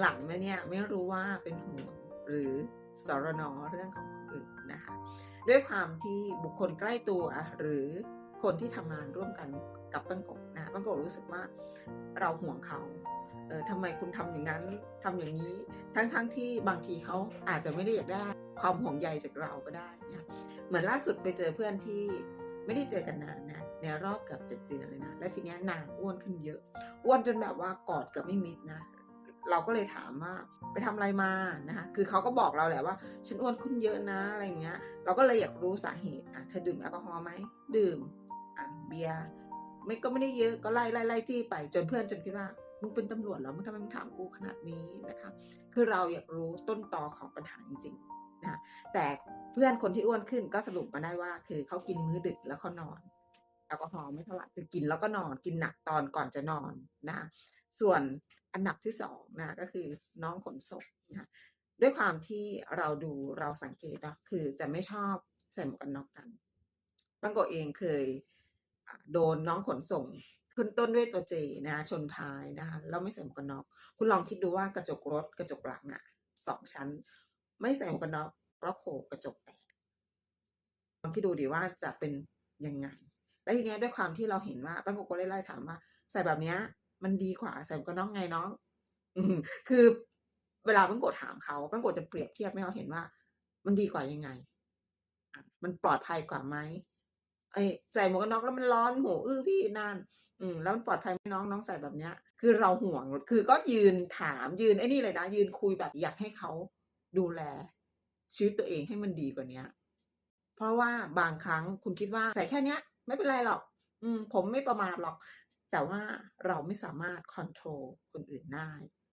หลังๆมาเนี่ยไม่รู้ว่าเป็นห่วงหรือสรนเรื่องของคนอื่นนะคะด้วยความที่บุคคลใกล้ตัวหรือคนที่ทำงานร่วมกันกับปังกบนะปังกบรู้สึกว่าเราห่วงเขาเออทำไมคุณทำอย่างนั้นทำอย่างนี้ ทั้งๆทที่บางทีเขาอาจจะไม่ได้อยากได้ความห่วงใยจากเราก็ได้นะเหมือนล่าสุดไปเจอเพื่อนที่ไม่ได้เจอกันนานนะในรอบเกือบเจ็ดเดือนเลยนะ และทีเนี้ยนางอ้วนขึ้นเยอะ อ้วนจนแบบว่ากอดเกับไม่มิดนะ เราก็เลยถามว่าไปทำอะไรมานะคะคือเขาก็บอกเราแหละว่า ฉันอ้วนขึ้นเยอะนะอะไรอย่างเงี้ย เราก็เลยอยากรู้สาเหตุอะเธอดื่มแอลกอฮอล์ไหมดื่มอะเบียร์ไม่ก็ไม่ได้เยอะก็ไล่ไล่ไล่จี้ไปจนเพื่อนจนคิดว่ามึงเป็นตำรวจเหรอมึงทำไมมึงถามกูขนาดนี้นะคะคือเราอยากรู้ต้นตอของปัญหาจริงๆนะแต่เพื่อนคนที่อ้วนขึ้นก็สรุปมาได้ว่า คือเขากินมื้อดึกแล้วเขานอนแอลกอฮอล์ไม่เท่าไหร่คือกินแล้วก็นอนกินหนักตอนก่อนจะนอนนะส่วน อันดับที่สองนะก็คือน้องขนส่งนะด้วยความที่เราดูเราสังเกตนะคือจะไม่ชอบใส่หมวกกันน็อกกันบางกเองเคยโดนน้องขนส่งขึ้นต้นด้วยตัวเจนะชนท้ายนะคะแล้วไม่ใส่หมวกกันน็อกคุณลองคิดดูว่ากระจกรถกระจกหลังอะสองชั้น ไม่ใส่หมวกกันน็อกแล้วโขกกระจกแตกลองคิดดูดิว่าจะเป็นยังไง แล้วทีนี้ด้วยความที่เราเห็นว่าป้าโกก็เลยไล่ถามว่า ใส่แบบเนี้ย มันดีกว่าใส่หมวกกันน็อกไงน้องอืมคือเวลาป้าโกถามเขาป้าโกจะเปรียบเทียบให้เขาเห็นว่า มันดีกว่ายังไงอะมันปลอดภัยกว่าไหมไอ้ใส่หมวกกันน็อกแล้วมันร้อนหูอื้อพี่นั่นอืมแล้วมันปลอดภัยไหมน้องน้องใส่แบบเนี้ย คือเราห่วงคือก็ยืนถามยืนไอ้นี่เลยนะยืนคุยแบบอยากให้เขาดูแล ชีวิตตัวเองให้มันดีกว่าเนี้ย เพราะว่าบางครั้งคุณคิดว่าใส่แค่เนี้ย ไม่เป็นไรหรอก อืม ผมไม่ประมาทหรอก แต่ว่าเราไม่สามารถคอนโทรลคนอื่นได้